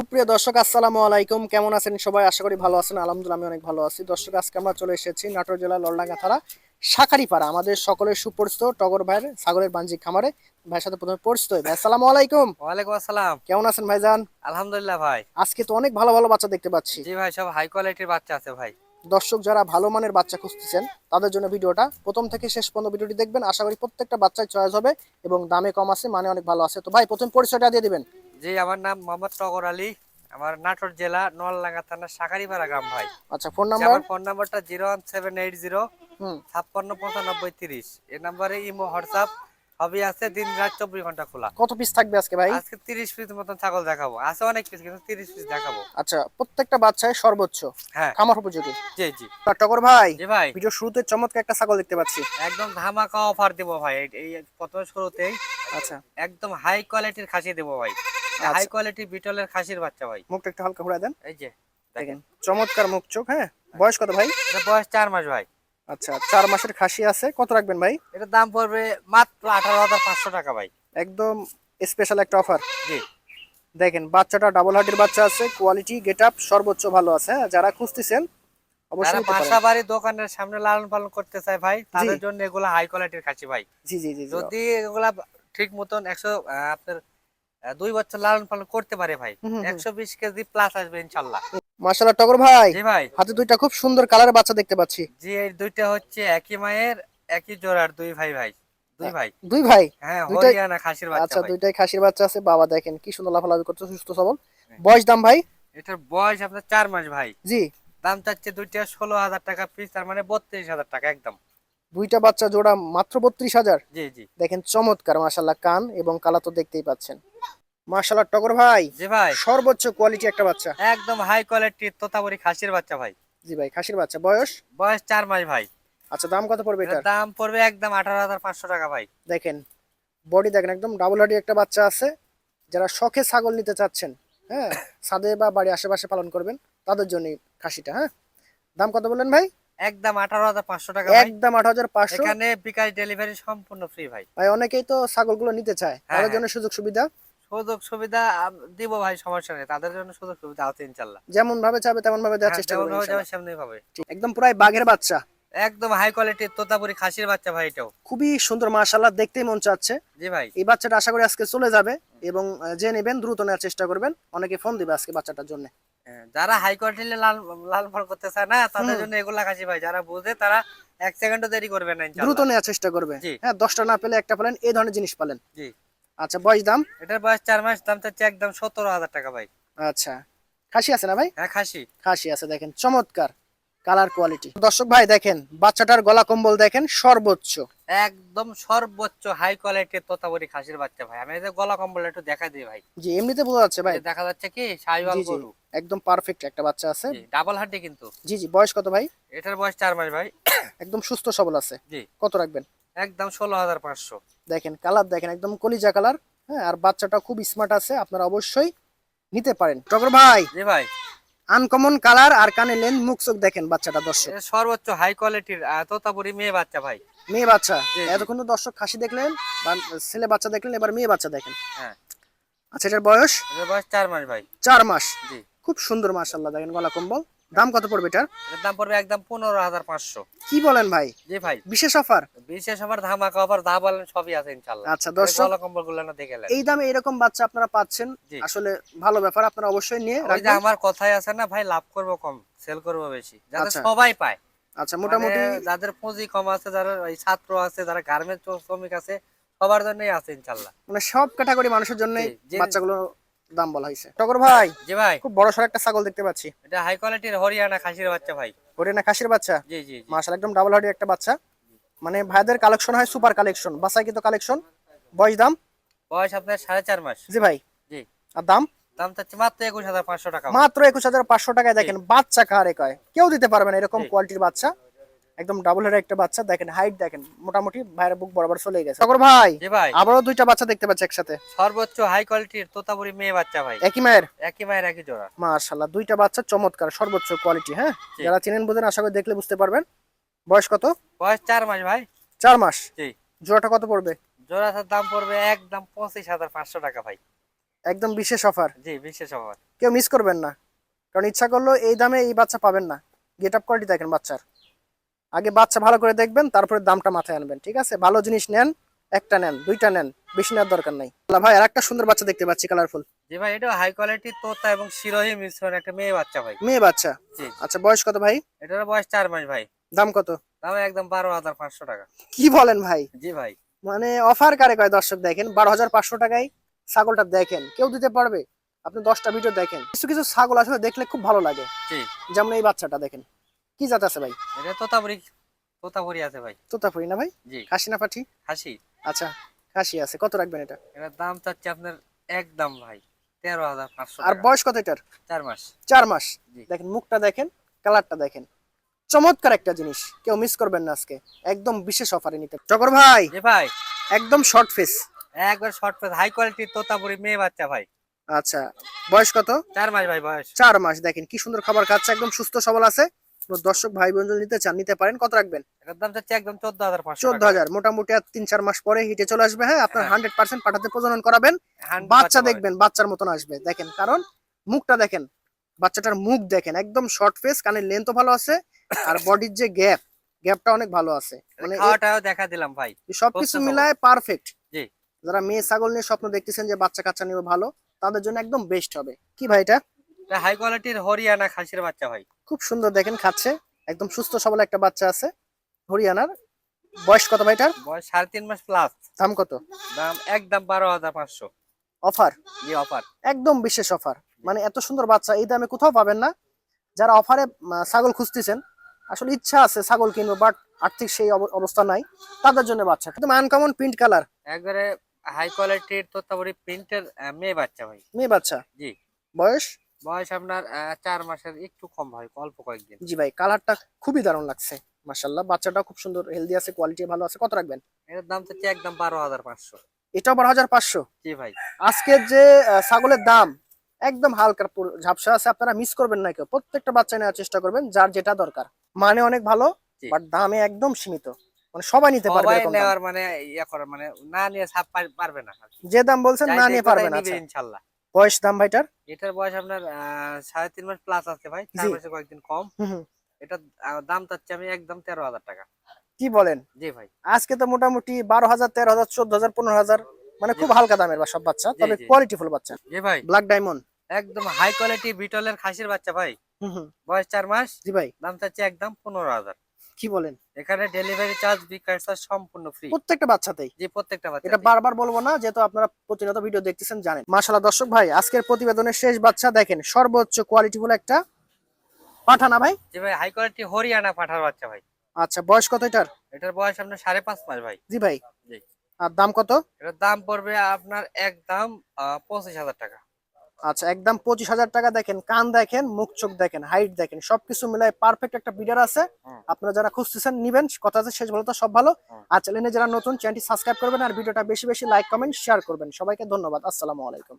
সুপ্রিয় দর্শক আসসালামু আলাইকুম। কেমন আছেন সবাই? আশা করি ভালো আছেন। আলহামদুলিল্লাহ আমি অনেক ভালো আছি। দর্শক আজকে আমরা চলে এসেছি নাটোর জেলা লড়ডাঙ্গা থানা শাখারিপাড়া। আমাদের সকলের সুপরিচিত টগর ভাইয়ের ছাগলের বাণিজ্যিক খামারে। ভাইয়ের সাথে প্রথমে পরিচিত ভাই আসসালামু আলাইকুম। ওয়ালাইকুম আসসালাম। কেমন আছেন ভাইজান? আলহামদুলিল্লাহ ভাই। আজকে তো অনেক ভালো ভালো বাচ্চা দেখতে পাচ্ছি। জি ভাই সব হাই কোয়ালিটির বাচ্চা আছে ভাই। দর্শক যারা ভালো মানের বাচ্চা খুঁজতেছেন তাদের জন্য ভিডিওটা প্রথম থেকে শেষ পর্যন্ত ভিডিওটি দেখবেন। আশা করি প্রত্যেকটা বাচ্চায় চয়েস হবে এবং দামে কম আছে মানে অনেক ভালো আছে। তো ভাই প্রথম পরিচয়টা দিয়ে দিবেন। জি আমার নাম মোহাম্মদ টগর আলী। আমার নাটোর জেলা নোয়ালডাঙ্গা থানা শাকারিপাড়া গ্রাম ভাই। আচ্ছা ফোন নাম্বার? আমার ফোন নাম্বারটা zero one seven eight zero ছাপ্পান্ন পঁচানব্বই তিরিশ। এই নাম্বারে ইমো হোয়াটসঅ্যাপ সবই আছে। দিন রাত চব্বিশ ঘণ্টা খোলা। কত পিস থাকবে আজকে ভাই? আজকে তিরিশ পিস মতন ছাগল দেখাবো। আছে অনেক পিস কিন্তু তিরিশ পিস দেখাবো। আচ্ছা প্রত্যেকটা বাচ্চায় সর্বোচ্চ হ্যাঁ। খামার উপযোগী। জি জি। টগর ভাই জি ভাই। ভিডিও শুরুতে চমৎকার একটা ছাগল দেখতে পাচ্ছি। একদম ধামাকা অফার দেবো ভাই। এই- প্রথম শুরুতেই আচ্ছা। একদম হাই কোয়ালিটির খাসি দেবো ভাই। হাই কোয়ালিটি বিটলের খাসির বাচ্চা ভাই। মুখটা একটু হালকা ঘুরে দেন। এই যে দেখেন। চমৎকার মুখ চোখ হ্যাঁ? বয়স কত ভাই? এটা বয়স চার মাস ভাই। আচ্ছা চার মাসের খাসি আছে কত রাখবেন ভাই? এটার দাম পড়বে মাত্র আঠারো হাজার পাঁচশো টাকা ভাই। একদম স্পেশাল একটা অফার জি। দেখেন বাচ্চাটা ডাবল হার্টের বাচ্চা আছে কোয়ালিটি গেট আপ সর্বোচ্চ ভালো আছে হ্যাঁ? যারা খুঁজতেছেন অবশ্যই বাসা বাড়ি দোকানের সামনে লালন পালন করতে চায় ভাই তাদের জন্য এগুলা হাই কোয়ালিটির খাসি ভাই। জি জি জি যদি এগুলা ঠিক মতন একশো আপনার দুই বছর লালন পালন করতে পারে ভাই। একশো বিশ কেজি প্লাস আসবে ইনশাল্লাহ। মাশাআল্লাহ টগর ভাই জি ভাই। হাতে দুইটা খুব সুন্দর কালারের বাচ্চা দেখতে পাচ্ছি। জি এই দুইটা হচ্ছে একই মায়ের একই জোড়ার দুই ভাই ভাই দুই ভাই। দুই ভাই? হ্যাঁ হরিয়ানা খাসির বাচ্চা আচ্ছা দুইটাই খাসির বাচ্চা আছে। বাবা দেখেন কি সুন্দর লাফালাফি করছে সুস্থ সবল। বয়স দাম ভাই? এটার বয়স আপনার চার মাস ভাই। জি। দাম চাচ্ছে দুইটা ষোলো হাজার টাকা পিস তার মানে বত্রিশ হাজার টাকা একদম। দুইটা বাচ্চা জোড়া মাত্র বত্রিশ হাজার? জি জি। দেখেন চমৎকার মাশাল্লাহ কান এবং কালা তো দেখতেই পাচ্ছেন। মাশাল্লাহ টগর ভাই। জি ভাই। সর্বোচ্চ কোয়ালিটি একটা বাচ্চা। একদম হাই তোতাবরি খাসির বাচ্চা ভাই। জি ভাই খাসির বাচ্চা। বয়স? বয়স চার মাস ভাই। আচ্ছা দাম কত পড়বে এটার? দাম পড়বে একদম আঠারো হাজার পাঁচশো টাকা ভাই। দেখেন বডি দেখেন একদম ডাবল হাডি একটা বাচ্চা আছে। যারা শখে ছাগল নিতে চাচ্ছেন হ্যাঁ ছাদে বা বাড়ি আশেপাশে পালন করবেন তাদের জন্য খাসিটা হ্যাঁ। দাম কত বললেন ভাই? একদম আঠারো হাজার পাঁচশো টাকা একদম আট হাজার পাঁচশো। এখানে বিকাশ ডেলিভারি সম্পূর্ণ ফ্রি ভাই। ভাই অনেকেই তো ছাগলগুলো নিতে চায়। হ্যাঁ, তাদের হ্যাঁ। জন্য সুযোগ সুবিধা। সুযোগ সুবিধা দিব ভাই সমস্যা নেই। তাদের জন্য সুযোগ সুবিধা আছে ইনশাল্লাহ। যেমন ভাবে চাবে তেমন ভাবে দেওয়ার হ্যাঁ, চেষ্টা যেমন করবেন ভাবে সেমনি ভাবে। একদম পুরাই বাঘের বাচ্চা। একদম হাই কোয়ালিটির তোতাপুরি খাসির বাচ্চা ভাই এটাও। খুবই সুন্দর মাশাল্লাহ দেখতেই মন চাচ্ছে। জি ভাই। এই বাচ্চাটা আশা করি আজকে চলে যাবে এবং যে নেবেন দ্রুত নেওয়ার চেষ্টা করবেন। অনেকে ফোন দিবে আজকে বাচ্চাটার জন্য। হ্যাঁ, যারা হাই কোয়ালিটির লাল লাল ফল করতে চায় না তাদের জন্য এগুলা খাসি ভাই যারা বুঝে তারা এক সেকেন্ডও দেরি করবে না দ্রুত নেওয়ার চেষ্টা করবে। হ্যাঁ দশটা না পেলে একটা পেলেন এই ধরনের জিনিস পালেন। জি। আচ্ছা বয়স দাম? এটার বয়স চার মাস দাম চাচ্ছে একদম সতেরো হাজার টাকা ভাই। আচ্ছা। খাসি আছে না ভাই? হ্যাঁ খাসি। খাসি আছে দেখেন চমৎকার কালার কোয়ালিটি। দর্শক ভাই দেখেন বাচ্চাটার গলা কম্বল দেখেন সর্বোচ্চ। একদম সর্বোচ্চ হাই কোয়ালিটির তোতাবরি খাসির বাচ্চা ভাই। আমি এই গলা কম্বল একটু দেখা দিই ভাই। জি এমনিতে বোঝা যাচ্ছে ভাই। দেখা যাচ্ছে কি সাইওয়াল গরু। একদম পারফেক্ট একটা বাচ্চা আছে। ডাবল হাড্ডি কিন্তু। জি জি বয়স কত ভাই? এটার বয়স চার মাস ভাই। একদম সুস্থ সবল আছে। জি। কত রাখবেন? একদম ষোলো হাজার পাঁচশো। দেখেন কালার দেখেন একদম কলিজা কালার হ্যাঁ আর বাচ্চাটা খুব স্মার্ট আছে আপনারা অবশ্যই নিতে পারেন। টগর ভাই জি ভাই। আনকমন কালার আর কানে লেন মুখ চোখ দেখেন বাচ্চাটা দর্শক। সর্বোচ্চ হাই কোয়ালিটির তোতাবরি মেয়ে বাচ্চা ভাই। মেয়ে বাচ্চা। এতক্ষণ তো দর্শক খাসি দেখলেন বা ছেলে বাচ্চা দেখলেন এবার মেয়ে বাচ্চা দেখেন। হ্যাঁ। আচ্ছা এটার বয়স? বয়স চার মাস ভাই। চার মাস। জি। খুব সুন্দর মাশাল্লাহ দেখেন গলা কম্বল। দাম কত পড়বে এটার? দাম পড়বে একদম পনেরো হাজার পাঁচশো। কি বলেন ভাই? জি ভাই। বিশেষ অফার বিশেষ আমার ধামাকা আবার দা বলেন সবই আছে ইনশাল্লাহ আচ্ছা দর্শক গলা কম্বলগুলো না দেখে এই দামে এরকম বাচ্চা আপনারা পাচ্ছেন আসলে ভালো ব্যাপার আপনারা অবশ্যই নিয়ে ওই যে আমার কথাই আছে না ভাই লাভ করব কম সেল করব বেশি। যাতে আচ্ছা। সবাই পায়। আচ্ছা মোটামুটি মোটামুটি যাদের পুঁজি কম আছে যারা ওই ছাত্র আছে যারা গার্মেন্টস শ্রমিক আছে সবার জন্যই আছে ইনশাল্লাহ মানে সব ক্যাটাগরি মানুষের জন্য জি, যে- বাচ্চাগুলো দাম বলা হয়েছে। টগর ভাই জি ভাই। খুব বড় সড় একটা ছাগল দেখতে পাচ্ছি। এটা হাই কোয়ালিটির হরিয়ানা খাসির বাচ্চা ভাই। হরিয়ানা খাসির বাচ্চা? জি জি মার্শাল একদম ডাবল হার্ডি একটা বাচ্চা। মানে ভাইদের কালেকশন হয় সুপার কালেকশন বাসায় কিন্তু কালেকশন বয়স দাম? বয়স আপনার সাড়ে চার মাস। জি ভাই। জি। আর দাম? দাম চাচ্ছে মাত্র একুশ হাজার পাঁচশো টাকা। মাত্র একুশ হাজার পাঁচশো টাকায় দেখেন বাচ্চা কারে কয়? কেউ দিতে পারবে না এরকম কোয়ালিটির বাচ্চা। একদম ডাবল হেড একটা বাচ্চা দেখেন হাইট দেখেন মোটামুটি ভাইয়ের বুক বরাবর চলে গেছে। টগর ভাই জি ভাই। আবারও দুইটা বাচ্চা দেখতে পাচ্ছি একসাথে। সর্বোচ্চ হাই কোয়ালিটির তোতাপুরি মেয়ে বাচ্চা ভাই। একই মায়ের? একই মায়ের একই জোড়া। মার্শাল্লাহ দুইটা বাচ্চা চমৎকার সর্বোচ্চ কোয়ালিটি হ্যাঁ? যারা চিনেন বোঝেন আশা করি দেখলে বুঝতে পারবেন। বয়স কত? বয়স চার মাস ভাই। চার মাস? জি। জোড়াটা কত পড়বে? জোড়াটার দাম পড়বে একদম পঁচিশ হাজার পাঁচশো টাকা ভাই। একদম বিশেষ অফার জি বিশেষ অফার কেউ মিস করবেন না। কারণ ইচ্ছা করল এই দামে এই বাচ্চা পাবেন না। গেট আপ কোয়ালিটি দেখেন বাচ্চার। আগে বাচ্চা ভালো করে দেখবেন তারপরে দামটা মাথায় আনবেন ঠিক আছে? ভালো জিনিস নেন একটা নেন দুইটা নেন বেশি নেওয়ার দরকার নাই। ভাই আর একটা সুন্দর বাচ্চা দেখতে পাচ্ছি কালারফুল জি ভাই এটা হাই কোয়ালিটির তোতা এবং শিরোহী মিশ্রণ একটা মেয়ে বাচ্চা ভাই। মেয়ে বাচ্চা? জি। আচ্ছা বয়স কত ভাই? এটার বয়স চার মাস ভাই। দাম কত? দাম একদম বারো হাজার পাঁচশো টাকা। কি বলেন ভাই? জি ভাই। মানে অফার কারে কয় দর্শক দেখেন? বারো হাজার পাঁচশো টাকায় ছাগলটা দেখেন কেউ দিতে পারবে? আপনি দশটা ভিডিও দেখেন। কিছু কিছু ছাগল আসলে দেখলে খুব ভালো লাগে। জি। যেমন এই বাচ্চাটা দেখেন। কি জাত আছে ভাই? এটা তোতাপুরি তোতাপুরি আছে ভাই। তোতাপুরি না ভাই? জি। খাসি না পাঠি? হাসি আচ্ছা খাসি আছে। কত রাখবেন এটা? এটার দাম চাচ্ছে আপনার একদম ভাই তেরো হাজার পাঁচশো আর বয়স কত এটার? চার মাস। চার মাস। দেখেন মুখটা দেখেন কালারটা দেখেন। চমৎকার একটা জিনিস। কেউ মিস করবেন না আজকে। একদম বিশেষ অফারে নিতে। টকর ভাই! ভাই। একদম শর্ট ফেস একবার শর্ট পেস হাই কোয়ালিটির তোতাপুরি মেয়ে বাচ্চা ভাই। আচ্ছা বয়স কত? চার মাস ভাই বয়স। চার মাস। দেখেন কি সুন্দর খাবার খাচ্ছে। একদম সুস্থ সবল আছে। দর্শক ভাই বোন নিতে চান নিতে পারেন। কত রাখবেন? দাম চাচ্ছে একদম চোদ্দ হাজার চোদ্দ হাজার। মোটামুটি আর তিন চার মাস পরে হিটে চলে আসবে হ্যাঁ? আপনার হ্যাঁ। হান্ড্রেড পার্সেন্ট পাঠাতে প্রজনন করাবেন। বাচ্চা দেখবেন বাচ্চার মতন আসবে। দেখেন কারণ মুখটা দেখেন বাচ্চাটার মুখ দেখেন একদম শর্ট ফেস কানের লেন্থও ভালো আছে আর বডির যে গ্যাপ গ্যাপটা অনেক ভালো আছে। মানে খাওয়াটাও দেখা দিলাম ভাই। সবকিছু মিলায় পারফেক্ট জি। যারা মেয়ে ছাগল নিয়ে স্বপ্ন দেখতেছেন যে বাচ্চা কাচ্চা নিবে ভালো তাদের জন্য একদম বেস্ট হবে। কি ভাই এটা? এটা হাই কোয়ালিটির হরিয়ানা খাসির বাচ্চা ভাই। খুব সুন্দর দেখেন খাচ্ছে। একদম সুস্থ সবল একটা বাচ্চা আছে হরিয়ানার। বয়স কত ভাই এটার? বয়স সাড়ে তিন মাস প্লাস দাম কত? দাম একদম বারো হাজার পাঁচশো। অফার? জি অফার। একদম বিশেষ অফার। মানে এত সুন্দর বাচ্চা এই দামে কোথাও পাবেন না। যারা অফারে ছাগল খুঁজতেছেন আসলে ইচ্ছা আছে ছাগল কিনবো বাট আর্থিক সেই অব- অবস্থা নাই। তাদের জন্য বাচ্চা। একদম আনকমন প্রিন্ট কালার একবারে হাই কোয়ালিটির তোতাপুরি প্রিন্টের মেয়ে বাচ্চা ভাই। মেয়ে বাচ্চা? জি। বয়স? বয়স আপনার চার মাসের একটু কম হয় অল্প কয়েকদিন। জি ভাই কালারটা খুবই দারুণ লাগছে মাশাল্লাহ বাচ্চাটা খুব সুন্দর হেলদি আছে কোয়ালিটি ভালো আছে। কত রাখবেন? এটার দাম চাচ্ছে একদম বারো হাজার পাঁচশো। এটা বারো হাজার পাঁচশো? জি ভাই। আজকের যে ছাগলের দাম একদম হালকা ঝাপসা আছে আপনারা মিস করবেন না কেউ। প্রত্যেকটা বাচ্চা নেওয়ার চেষ্টা করবেন যার যেটা দরকার। মানে অনেক ভালো। বাট দামে একদম সীমিত। মানে সবাই নিতে পারবে এরকম। নেওয়ার মানে ইয়া করে মানে না নিয়ে ছাপ পারবে না যে দাম বলছেন না নিয়ে পারবেন নিবে আচ্ছা। ইনশাল্লাহ। বয়স দাম ভাইটার? এটার বয়স আপনার সাড়ে তিন মাস প্লাস আছে ভাই চার মাসে কয়েকদিন কম। এটার দাম চাচ্ছি আমি একদম তেরো হাজার টাকা। কি বলেন? জি ভাই। আজকে তো মোটামুটি বারো হাজার তেরো হাজার চোদ্দ হাজার পনেরো হাজার মানে খুব হালকা দামের বা সব বাচ্চা তবে কোয়ালিটি ফুল বাচ্চা। জি ভাই। ব্ল্যাক ডায়মন্ড একদম হাই কোয়ালিটি বিটলের খাসির বাচ্চা ভাই। বয়স চার মাস। জি ভাই। দাম চাচ্ছি একদম পনেরো হাজার। কি বলেন? এখানে ডেলিভারি চার্জ বিকাশ চার্জ সম্পূর্ণ ফ্রি প্রত্যেকটা বাচ্চাতেই। যে প্রত্যেকটা বাচ্চা এটা বারবার বলব না যেহেতু আপনারা প্রতিনিয়ত ভিডিও দেখতেছেন জানেন। মাশাল্লাহ দর্শক ভাই আজকের প্রতিবেদনের শেষ বাচ্চা দেখেন সর্বোচ্চ কোয়ালিটি ফুল একটা পাঠানা ভাই। জি ভাই হাই কোয়ালিটি হরিয়ানা পাঠার বাচ্চা ভাই। আচ্ছা বয়স কত এটার? এটার বয়স আপনার সাড়ে পাঁচ মাস ভাই। জি ভাই। জি। আর দাম কত? এটার দাম পড়বে আপনার একদম আহ, পঁচিশ হাজার টাকা। আচ্ছা একদম পঁচিশ হাজার টাকা দেখেন কান দেখেন মুখ চোখ দেখেন হাইট দেখেন সবকিছু মিলায় পারফেক্ট একটা বিডার আছে। আপনারা যারা খুঁজতেছেন নিবেন কথা আছে শেষ ভালো তো সব ভালো। আর চ্যানেলে যারা নতুন চ্যানেলটি সাবস্ক্রাইব করবেন আর ভিডিওটা বেশি বেশি লাইক কমেন্ট শেয়ার করবেন সবাইকে ধন্যবাদ আসসালামু আলাইকুম